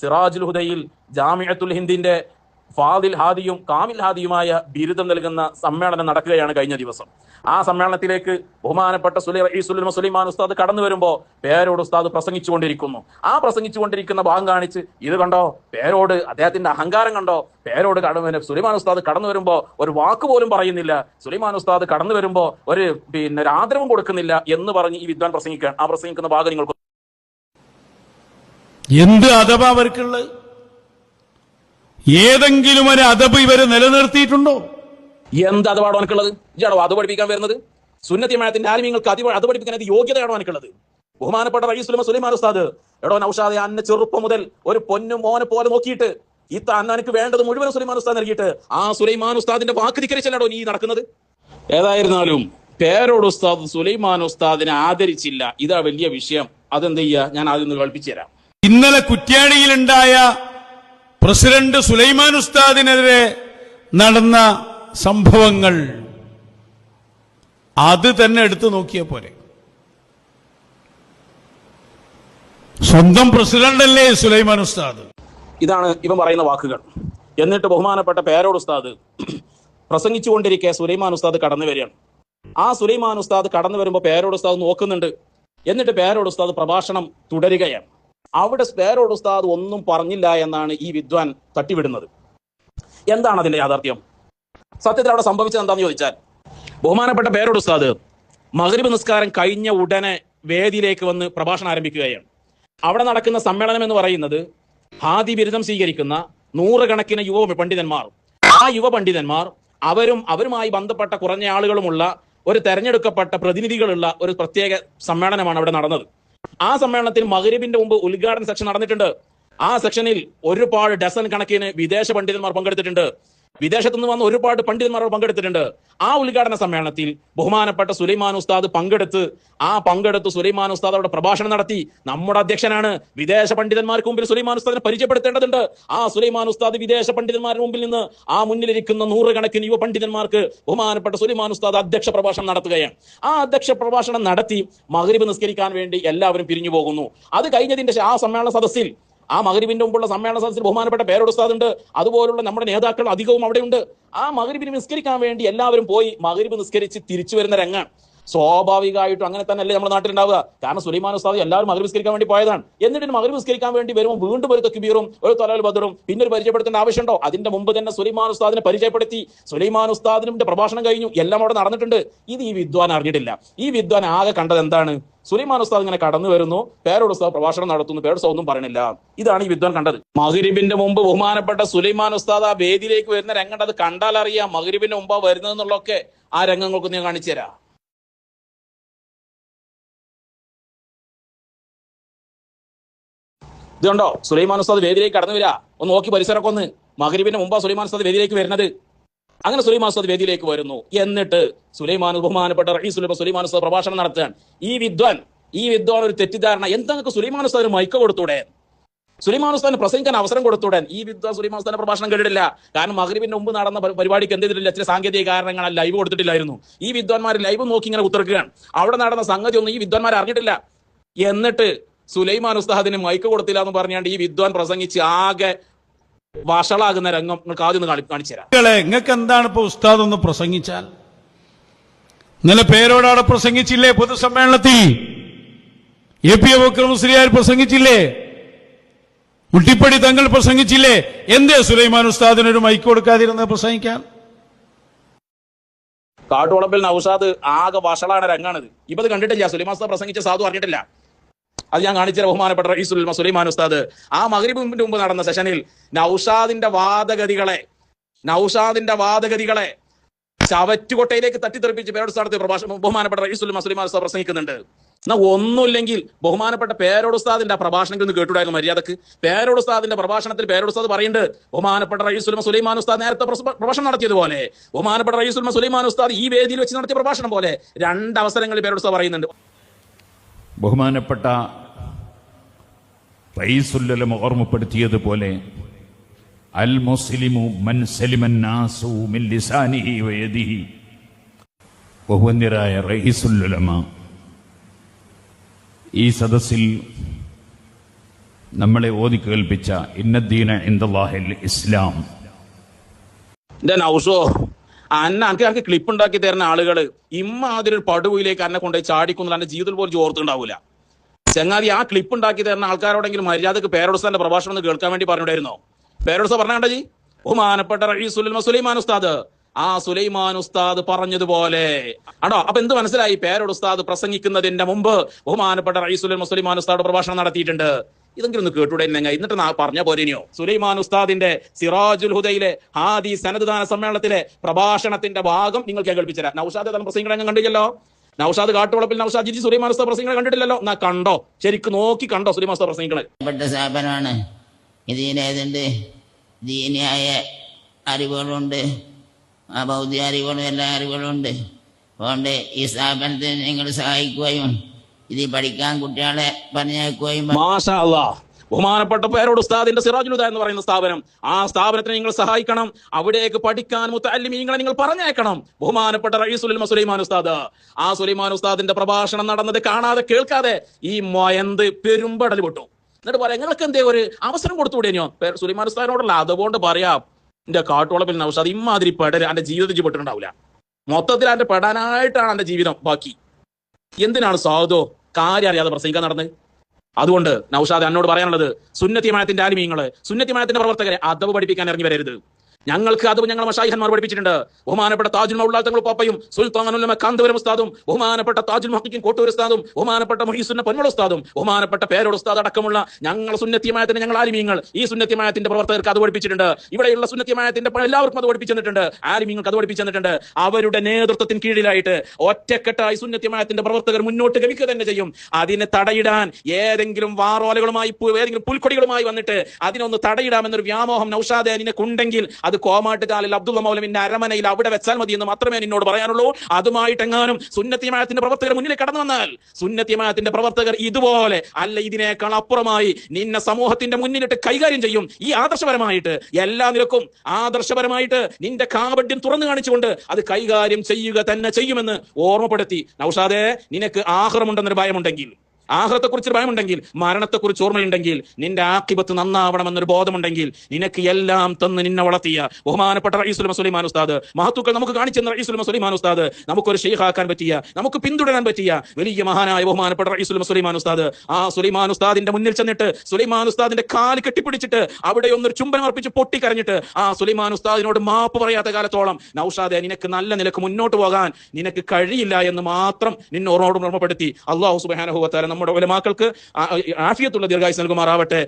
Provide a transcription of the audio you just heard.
സിറാജുൽ ഹുദയിൽ ജാമിയത്തുൽ ഹിന്ദിന്റെ ഫാദിൽ ഹാദിയും കാമിൽ ഹാദിയുമായ ബിരുദം നൽകുന്ന സമ്മേളനം നടക്കുകയാണ് കഴിഞ്ഞ ദിവസം. ആ സമ്മേളനത്തിലേക്ക് ബഹുമാനപ്പെട്ട സുലൈമാൻ ഉസ്താദ് കടന്നു വരുമ്പോൾ പേരോട് ഉസ്താദ് പ്രസംഗിച്ചുകൊണ്ടിരിക്കുന്നു. ആ പ്രസംഗിച്ചുകൊണ്ടിരിക്കുന്ന ഭാഗം കാണിച്ച് ഇത് കണ്ടോ? പേരോട് അദ്ദേഹത്തിന്റെ അഹങ്കാരം കണ്ടോ? പേരോട് കടന്നു സുലൈമാൻ ഉസ്താദ് കടന്നു വരുമ്പോൾ ഒരു വാക്ക് പോലും പറയുന്നില്ല. സുലൈമാൻ ഉസ്താദ് കടന്നു വരുമ്പോൾ ഒരു പിന്നെ ഒരു ആദരവും കൊടുക്കുന്നില്ല എന്ന് പറഞ്ഞ് ഈ വിദ്വാൻ പ്രസംഗിക്കുകയാണ്. ആ പ്രസംഗിക്കുന്ന ഭാഗം നിങ്ങൾക്ക് എന്ത് അദബ് അവർക്കുള്ളത്? ഏതെങ്കിലും ഒരു അദബ് ഇവർ നിലനിർത്തിയിട്ടുണ്ടോ? എന്ത് അഥവാടോ എനിക്കുള്ളത് ഇയാണോ അത് പഠിപ്പിക്കാൻ വരുന്നത്? സുന്നത്തിമഴത്തിന്റെ ആലിമ്യങ്ങൾക്ക് അതി അത് പഠിപ്പിക്കാൻ അത് യോഗ്യതയാണോ എനിക്കുള്ളത് ബഹുമാനപ്പെട്ട റയീസുലമ സുലൈമാൻ ഉസ്താദ് എടോ നൌഷാദെ അന്ന ചെറുപ്പം മുതൽ ഒരു പൊന്നും മോനെ പോലെ നോക്കിയിട്ട് ഈ തന്നെ എനിക്ക് വേണ്ടത് മുഴുവൻ സുലൈമാൻ ഉസ്താദ് നൽകിയിട്ട് ആ സുലൈമാൻ ഉസ്താദിന്റെ വാക്ക് ധിക്കരിച്ചല്ലോ നീ നടക്കുന്നത്? ഏതായിരുന്നാലും പേരോട് ഉസ്താദ് സുലൈമാൻ ഉസ്താദിനെ ആദരിച്ചില്ല. ഇതാ വലിയ വിഷയം. അതെന്ത് ചെയ്യാ? ഞാൻ ആദ്യം ഒന്ന് കേൾപ്പിച്ചു തരാം. ഇന്നലെ കുറ്റ്യാടിയിലുണ്ടായ പ്രസിഡന്റ് സുലൈമാൻ ഉസ്താദിനെതിരെ നടന്ന സംഭവങ്ങൾ. അത് തന്നെ എടുത്തു നോക്കിയ പോരെ. സ്വന്തം പ്രസിഡന്റല്ലേ സുലൈമാൻ ഉസ്താദ്. ഇതാണ് ഇവൻ പറയുന്ന വാക്കുകൾ. എന്നിട്ട് ബഹുമാനപ്പെട്ട പേരോട് ഉസ്താദ് പ്രസംഗിച്ചുകൊണ്ടിരിക്കെ സുലൈമാൻ ഉസ്താദ് കടന്നു വരികയാണ്. ആ സുലൈമാൻ ഉസ്താദ് കടന്നു വരുമ്പോൾ പേരോട് ഉസ്താദ് നോക്കുന്നുണ്ട്. എന്നിട്ട് പേരോട് ഉസ്താദ് പ്രഭാഷണം തുടരുകയാണ്. അവിടെ പേരോട് ഉസ്താദ് ഒന്നും പറഞ്ഞില്ല എന്നാണ് ഈ വിദ്വാൻ തട്ടിവിടുന്നത്. എന്താണ് അതിന്റെ യാഥാർത്ഥ്യം? സത്യത്തിൽ അവിടെ സംഭവിച്ചത് എന്താണെന്ന് ചോദിച്ചാൽ ബഹുമാനപ്പെട്ട പേരോട് ഉസ്താദ് മഗ്രിബ് നിസ്കാരം കഴിഞ്ഞ ഉടനെ വേദിയിലേക്ക് വന്ന് പ്രഭാഷണം ആരംഭിക്കുകയാണ്. അവിടെ നടക്കുന്ന സമ്മേളനം എന്ന് പറയുന്നത് ഹാദി ബിരുദം സ്വീകരിക്കുന്ന നൂറുകണക്കിന് യുവ പണ്ഡിതന്മാർ. ആ യുവ പണ്ഡിതന്മാർ അവരും അവരുമായി ബന്ധപ്പെട്ട കുറഞ്ഞ ആളുകളുമുള്ള ഒരു തെരഞ്ഞെടുക്കപ്പെട്ട പ്രതിനിധികളുള്ള ഒരു പ്രത്യേക സമ്മേളനമാണ് അവിടെ നടന്നത്. ആ സമ്മേളനത്തിൽ മഗ്രിബിന്റെ മുമ്പ് ഉദ്ഘാടന സെക്ഷൻ നടന്നിട്ടുണ്ട്. ആ സെക്ഷനിൽ ഒരുപാട് ഡസൺ കണക്കിന് വിദേശ പണ്ഡിതന്മാർ പങ്കെടുത്തിട്ടുണ്ട്. വിദേശത്തു നിന്ന് വന്ന ഒരുപാട് പണ്ഡിതന്മാർ പങ്കെടുത്തിട്ടുണ്ട്. ആ ഉദ്ഘാടന സമ്മേളനത്തിൽ ബഹുമാനപ്പെട്ട സുലൈമാൻ ഉസ്താദ് പങ്കെടുത്ത് ആ പങ്കെടുത്ത് സുലൈമാൻ ഉസ്താദ് അവിടെ പ്രഭാഷണം നടത്തി. നമ്മുടെ അധ്യക്ഷനാണ്. വിദേശ പണ്ഡിതന്മാർക്ക് മുമ്പിൽ സുലൈമാൻ ഉസ്താദിനെ പരിചയപ്പെടുത്തേണ്ടതുണ്ട്. ആ സുലൈമാൻ ഉസ്താദ് വിദേശ പണ്ഡിതന്മാരുടെ മുമ്പിൽ നിന്ന് ആ മുന്നിലിരിക്കുന്ന നൂറുകണക്കിന് യുവ പണ്ഡിതന്മാർക്ക് ബഹുമാനപ്പെട്ട സുലൈമാൻ ഉസ്താദ് അധ്യക്ഷ പ്രഭാഷണം നടത്തുകയാണ്. ആ അധ്യക്ഷ പ്രഭാഷണം നടത്തി മഗ്രിബ് നിസ്കരിക്കാൻ വേണ്ടി എല്ലാവരും പിരിഞ്ഞു പോകുന്നു. അത് കഴിഞ്ഞതിന്റെ ആ സമ്മേളന സദസ്സിൽ ആ മകരിബിന്റെ മുമ്പുള്ള സമ്മേളന സദസ്സിൽ ബഹുമാനപ്പെട്ട പേരോട് ഉസ്താദുണ്ട്. അതുപോലുള്ള നമ്മുടെ നേതാക്കൾ അധികവും അവിടെയുണ്ട്. ആ മകരിബിന് നിസ്കരിക്കാൻ വേണ്ടി എല്ലാവരും പോയി മകരിബ് നിസ്കരിച്ച് തിരിച്ചു വരുന്ന രംഗാണ് സ്വാഭാവികമായിട്ടും അങ്ങനെ തന്നെ അല്ലേ നമ്മുടെ നാട്ടിലുണ്ടാവുക. കാരണം സുലൈമാൻ ഉസ്താദ് എല്ലാവരും മകരവിസ്കരിക്കാൻ വേണ്ടി പോയതാണ്. എന്നിട്ട് മകരവിസ്കരിക്കാൻ വേണ്ടി വരുമ്പോൾ വീണ്ടും ഒരു തക്ബീറും ഒരു തലാൽ ബദറും പിന്നെ ഒരു പരിചയപ്പെടുത്തേണ്ട ആവശ്യമുണ്ടോ? അതിന്റെ മുമ്പ് തന്നെ സുലൈമാൻ ഉസ്താദിനെ പരിചയപ്പെടുത്തി. സുലൈമാൻ ഉസ്താദിന്റെ പ്രഭാഷണം കഴിഞ്ഞു. എല്ലാം അവിടെ നടന്നിട്ടുണ്ട്. ഇത് ഈ വിദ്വാൻ അറിഞ്ഞിട്ടില്ല. ഈ വിദ്വാൻ ആകെ കണ്ടത് എന്താണ്? സുലൈമാൻ ഉസ്താദ് ഇങ്ങനെ കടന്നു വരുന്നു. പേരോട് ഉസ്താദ് പ്രഭാഷണം നടത്തുന്നു. പേരോട് ഒന്നും പറയണില്ല ഇതാണ് ഈ വിദ്വാൻ കണ്ടത്. മകരിബിന്റെ മുമ്പ് ബഹുമാനപ്പെട്ട സുലൈമാൻ ഉസ്താദ് ആ വേദിയിലേക്ക് വരുന്ന രംഗം അത് കണ്ടാൽ അറിയാം മകരിബിന്റെ മുമ്പാ വരുന്നതെന്നുള്ളൊക്കെ ആ രംഗങ്ങൾക്ക് ഞാൻ കാണിച്ചു തരാം. ഇത് കണ്ടോ സുലൈമാൻ ഉസ്താദ് വേദിയിലേക്ക് കടന്നു വരിക ഒന്ന് നോക്കി പരിസരമൊക്കെ ഒന്ന്. മകരിബിന്റെ മുമ്പാ സുലൈമാൻ ഉസ്താദ് വേദിയിലേക്ക് വരുന്നത്. അങ്ങനെ സുലൈമാൻ ഉസ്താദ് വേദിയിലേക്ക് വരുന്നു. എന്നിട്ട് സുലൈമാൻ ബഹുമാനപ്പെട്ട റഹീസ് സുലൈമാൻ ഉസ്താദ് പ്രഭാഷണം നടത്തുകയാണ്. ഈ വിദ്വാൻ ഈ വിദ്വാൻ ഒരു തെറ്റിദ്ധാരണ. എന്താ സുലൈമാൻ ഉസ്താദിന് മൈക്ക കൊടുത്തൂടെ? സുലൈമാൻ ഉസ്താദിന് പ്രസംഗിക്കാൻ അവസരം കൊടുത്തൂടെ? ഈ വിദ്വാൻ സുലൈമാൻ ഉസ്താദിന്റെ പ്രഭാഷണം കേട്ടിട്ടില്ല. കാരണം മകരിബിന്റെ മുമ്പ് നടന്ന പരി- പരിപാടിക്ക് എന്ത് ചെയ്തിട്ടില്ല ചില സാങ്കേതിക കാരണങ്ങളാൽ ലൈവ് കൊടുത്തിട്ടില്ലായിരുന്നു. ഈ വിദ്വാൻമാർ ലൈവ് നോക്കി ഇങ്ങനെ ഉത്തർക്കുകയാണ് അവിടെ നടന്ന സംഗതി ഒന്നും ഈ വിദ്വാൻമാർ അറിഞ്ഞിട്ടില്ല. എന്നിട്ട് സുലൈമാൻ ഉസ്താദിന് മൈക്ക് കൊടുത്തില്ല എന്ന് പറഞ്ഞാണ്ട് ഈ വിദ്വാൻ പ്രസംഗിച്ച് ആകെ വഷളാകുന്ന രംഗം നിങ്ങൾക്ക് ആദ്യം ഒന്ന് കാണിച്ചു തരാം. നിങ്ങൾക്ക് എന്താണ് ഇപ്പൊ ഉസ്താദ് ഒന്ന് പ്രസംഗിച്ചാൽ? ഇന്നലെ പേരോടാടെ പ്രസംഗിച്ചില്ലേ പൊതുസമ്മേളനത്തിൽ? എ പി അബൂക്കർ മുസ്ലിയാർ പ്രസംഗിച്ചില്ലേ? മുട്ടിപ്പടി തങ്ങൾ പ്രസംഗിച്ചില്ലേ? എന്തേ സുലൈമാൻ ഉസ്താദിന് ഒരു മൈക്ക് കൊടുക്കാതിരുന്ന് പ്രസംഗിക്കാൻ? കാട്ടുവളപ്പിൽ നൌഷാദ് ആകെ വഷളാണ് രംഗാണിത്. ഇപ്പൊ അത് കണ്ടിട്ടില്ല. സുലൈമാൻ ഉസ്താദ് പ്രസംഗിച്ച സാധു അറിഞ്ഞിട്ടില്ല. അത് ഞാൻ കാണിച്ച ബഹുമാനപ്പെട്ട റഈസുൽ സുലൈമാൻ ഉസ്താദ്. ആ മകരിബിന്റെ മുമ്പ് നടന്ന സെഷനിൽ നൌഷാദിന്റെ വാദഗതികളെ നൌഷാദിന്റെ വാദഗതികളെ ചവറ്റുകൊട്ടയിലേക്ക് തട്ടിത്തെറിപ്പിച്ച് പേരോട് സ്ഥാനത്ത് പ്രഭാഷണം ബഹുമാനപ്പെട്ട റഈസുൽ സുലൈമാൻ ഉസ്താദ് പ്രസംഗിക്കുന്നുണ്ട്. എന്നാ ഒന്നുമില്ലെങ്കിൽ ബഹുമാനപ്പെട്ട പേരോട് ഉസ്താദിന്റെ ആ പ്രഭാഷണത്തിൽ ഒന്ന് കേട്ടുണ്ടായിരുന്നു മര്യാദയ്ക്ക്. പേരോട് ഉസ്താദിന്റെ പ്രഭാഷണത്തിൽ പേരോട് ഉസ്താദ് പറയുന്നുണ്ട് ബഹുമാനപ്പെട്ട റഈസുൽ സുലൈമാൻ ഉസ്താദ് നേരത്തെ പ്രഭാഷണം നടത്തിയതുപോലെ ബഹുമാനപ്പെട്ട റഈസുൽ സുലൈമാൻ ഉസ്താദ് ഈ വേദിയിൽ വെച്ച് നടത്തിയ പ്രഭാഷണം പോലെ രണ്ട് അവസരങ്ങളിൽ പേരോട് ഉസ്താദ് പറയുന്നുണ്ട്. ബഹുമാനപ്പെട്ട റയീസുല്ലം ഓർമ്മപ്പെടുത്തിയതുപോലെ അൽ മുസ്ലിമു മൻ സലിമൻ നാസു മിൻ ലിസാനിഹി വയദിഹി ബഹുവന്യരായ റഹീസുല്ലുലമ ഈ സദസ്സിൽ നമ്മളെ ഓതി കേൾപ്പിച്ച ഇന്നദ്ദീന ഇന്ദാഹിൽ ഇസ്ലാം. ഔസോ അന്ന അനക്ക് അനക്ക് ക്ലിപ്പ് ഉണ്ടാക്കി തരുന്ന ആളുകൾ ഇമ്മാതിരി ഒരു പടുവിലേക്ക് എന്നെ കൊണ്ടുപോയി ചാടിക്കുന്ന എന്റെ ജീവിതത്തിൽ പോലും ഓർത്തുണ്ടാവില്ല ചങ്ങാതി ആ ക്ലിപ്പ് ഉണ്ടാക്കി തരുന്ന ആൾക്കാരോടെങ്കിലും മര്യാദയ്ക്ക് പേരോടുസ്ഥാന്റെ പ്രഭാഷണം ഒന്ന് കേൾക്കാൻ വേണ്ടി പറഞ്ഞിട്ടായിരുന്നോ പേരോടസ് പറഞ്ഞ ജി? ബഹുമാനപ്പെട്ട റഈസുൽ സുലൈമാൻ ഉസ്താദ്. ആ സുലൈമാൻ ഉസ്താദ് പറഞ്ഞതുപോലെ. ആണോ? അപ്പൊ എന്ത് മനസ്സിലായി? പേരോട് ഉസ്താദ് പ്രസംഗിക്കുന്നതിന്റെ മുമ്പ് ബഹുമാനപ്പെട്ട റഈസുൽ സുലൈമാൻ ഉസ്താദ് പ്രഭാഷണം നടത്തിയിട്ടുണ്ട്. ഇതെങ്കിലും ഒന്ന് കേട്ടൂടെ നിങ്ങൾ എന്നിട്ട് നാ പറഞ്ഞ പോരെനിയോ സുലൈമാൻ ഉസ്താദിന്റെ സിറാജുൽ ഹുദയിലെ ഹാദി സനദ്ദാന സമ്മേളനത്തിലെ പ്രഭാഷണത്തിന്റെ ഭാഗം നിങ്ങൾ കേൾപ്പിച്ചരാ നൌഷാദ് തലം പ്രസംഗിക്കണം കണ്ടില്ലല്ലോ? നൌഷാദ് കാട്ടുവളപ്പിൽ നൌഷാദ് ജിജി സുലൈമാൻ ഉസ്താദ് പ്രസംഗിക്കണം കണ്ടിട്ടില്ലല്ലോ? എന്നാ കണ്ടോ? ശരിക്കും നോക്കി കണ്ടോ സുലൈമാൻ ഉസ്താദ് പ്രസംഗിക്കണേ പെട്ട സ്ഥാപനമാണ്. ഇതിനേതുണ്ട് ദീനിയായ അറിവുകളുണ്ട്. ആ ഭൗതിക അറിവുകളും എല്ലാ അറിവുകളും ഉണ്ട്. അതുകൊണ്ട് ഈ സ്ഥാപനത്തിന് നിങ്ങൾ സഹായിക്കുകയും ഇത് പഠിക്കാൻ കുട്ടികളെ പറഞ്ഞേക്കുകയും മാഷാ ബഹുമാനപ്പെട്ട പേരോട് ഉസ്താദിന്റെ സിറാജുലുദ എന്ന് പറയുന്ന സ്ഥാപനം. ആ സ്ഥാപനത്തിന് നിങ്ങൾ സഹായിക്കണം. അവിടേക്ക് പഠിക്കാൻ മുത്തല്ലിമീങ്ങളെ നിങ്ങൾ പറഞ്ഞേക്കണം ബഹുമാനപ്പെട്ട റഈസുൽ സുലൈമാൻ ഉസ്താദ് ആ സുലൈമാൻ ഉസ്താദിന്റെ പ്രഭാഷണം നടന്നത് കാണാതെ കേൾക്കാതെ ഈ മൊയന്ത് പെരുമ്പടൽ വിട്ടു. എന്നിട്ട് പറയാം നിങ്ങൾക്ക് എന്തേ ഒരു അവസരം കൊടുത്തുവിടേനോ സുലൈമാൻ ഉസ്താദിനോടല്ല അതുകൊണ്ട് പറയാം എന്റെ കാട്ടുവളപ്പിൽ നൗഷാദ് ഇമാതിരി പെടൽ എന്റെ ജീവിതത്തിൽ പെട്ടിട്ടുണ്ടാവില്ല മൊത്തത്തിൽ അതിന്റെ പെടാനായിട്ടാണ് എന്റെ ജീവിതം ബാക്കി. എന്തിനാണ് സാധു കാര്യം അറിയാതെ പ്രസംഗിക്കാൻ നടന്നത് അതുകൊണ്ട് നൌഷാദ് എന്നോട് പറയാനുള്ളത് സുന്നത്തിമാനത്തിന്റെ ആലിമീങ്ങൾ സുന്നത്തിമാനത്തിന്റെ പ്രവർത്തകരെ അതവ് പഠിപ്പിക്കാൻ ഇറങ്ങി വരരുത്. ഞങ്ങൾക്ക് അതും ഞങ്ങൾ മഷായിഹന്മാർ പഠിപ്പിച്ചിട്ടുണ്ട്. ബഹുമാനപ്പെട്ട താജുൽ മൗലാ തങ്ങൾ പാപ്പയും സുൽത്താനുൽ കാന്തപുരം ഉസ്താദും ബഹുമാനപ്പെട്ട താജുൽ മഹക്കിൻ കോട്ടൂർ ഉസ്താദും ബഹുമാനപ്പെട്ട മൊഹീസുന്ന പൊന്മള ഉസ്താദും ബഹുമാനപ്പെട്ട പേരോട് ഉസ്താദ് അടക്കമുള്ള ഞങ്ങൾ സുന്നത്യമായത്തിന് ഞങ്ങൾ ആലിമീങ്ങൾ ഈ സുന്നത്യമായത്തിന്റെ പ്രവർത്തകർക്ക് അത് പഠിപ്പിച്ചിട്ടുണ്ട്. ഇവിടെയുള്ള സുന്നത്യമായത്തിന്റെ എല്ലാവർക്കും അത് പഠിപ്പിച്ചിട്ടുണ്ട് ആലിമീങ്ങൾക്ക് അത് പഠിപ്പിച്ചിട്ടുണ്ട് അവരുടെ നേതൃത്വത്തിന് കീഴിലായിട്ട് ഒറ്റക്കെട്ടായി സുന്നത്യമായത്തിന്റെ പ്രവർത്തകർ മുന്നോട്ട് ഗമിക്കുക തന്നെ ചെയ്യും. അതിനെ തടയിടാൻ ഏതെങ്കിലും വാറോലകളുമായി ഏതെങ്കിലും പുൽക്കൊടികളുമായി വന്നിട്ട് അതിനൊന്ന് തടയിടാമെന്നൊരു വ്യാമോഹം നൌഷാദെ നിനക്കുണ്ടെങ്കിൽ അത് കോമാട്ടുകാലിൽ അബ്ദുള്ള മൗലമിന്റെ അരമനയിൽ അവിടെ വെച്ചാൽ മതി എന്ന് മാത്രമേ നിന്നോട് പറയാനുള്ളൂ. അതുമായിട്ടെങ്ങാനും സുന്നത്തിമായത്തിന്റെ പ്രവർത്തകർ മുന്നിൽ കടന്നു വന്നാൽ സുന്നത്തിമായത്തിന്റെ പ്രവർത്തകർ ഇതുപോലെ അല്ല ഇതിനേക്കാൾ അപ്പുറമായി നിന്നെ സമൂഹത്തിന്റെ മുന്നിലിട്ട് കൈകാര്യം ചെയ്യും. ഈ ആദർശപരമായിട്ട് എല്ലാ നിരക്കും ആദർശപരമായിട്ട് നിന്റെ കാപഡ്യം തുറന്നു കാണിച്ചുകൊണ്ട് അത് കൈകാര്യം ചെയ്യുക തന്നെ ചെയ്യുമെന്ന് ഓർമ്മപ്പെടുത്തി. നൗഷാദേ നിനക്ക് ആഹ്റമുണ്ടെന്നൊരു ഭയമുണ്ടെങ്കിൽ ആഹ്റത്തെക്കുറിച്ച് ഭയമുണ്ടെങ്കിൽ മരണത്തെക്കുറിച്ച് ഓർമ്മയുണ്ടെങ്കിൽ നിന്റെ ആക്കിബത്ത് നന്നാവണമെന്നൊരു ബോധമുണ്ടെങ്കിൽ നിനക്ക് എല്ലാം തന്ന് നിന്നെ വളർത്തിയ ബഹുമാനപ്പെട്ട റഈസുൽ സുലൈമാൻ ഉസ്താദ് മഹത്തുക്കൾ നമുക്ക് കാണിച്ചെന്ന റഈസുൽ സുലൈമാൻ ഉസ്താദ് നമുക്കൊരു ഷെയ്ഖാക്കാൻ പറ്റിയ നമുക്ക് പിന്തുടരാൻ പറ്റിയ വലിയ മഹാനായ ബഹുമാനപ്പെട്ട റഈസുൽ സുലൈമാൻ ഉസ്താദ്. ആ സുലൈമാൻ ഉസ്താദിന്റെ മുന്നിൽ ചെന്നിട്ട് സുലൈമാൻ ഉസ്താദിന്റെ കാൽ കെട്ടിപ്പിടിച്ചിട്ട് അവിടെ ഒന്നൊരു ചുംബനം അർപ്പിച്ച് പൊട്ടിക്കരഞ്ഞിട്ട് ആ സുലൈമാൻ ഉസ്താദിനോട് മാപ്പ് പറയാത്ത കാലത്തോളം നൌഷാദെ നിനക്ക് നല്ല നിലയ്ക്ക് മുന്നോട്ട് പോകാൻ നിനക്ക് കഴിയില്ല എന്ന് മാത്രം നിന്നോട് ഓർമ്മപ്പെടുത്തി അള്ളാഹു സുബാനഹുവത്താല നമ്മുടെ ഉലമാക്കൾക്ക് ആഫിയത്തുള്ള ദീർഘായുസ് നൽകുമാറാവട്ടെ.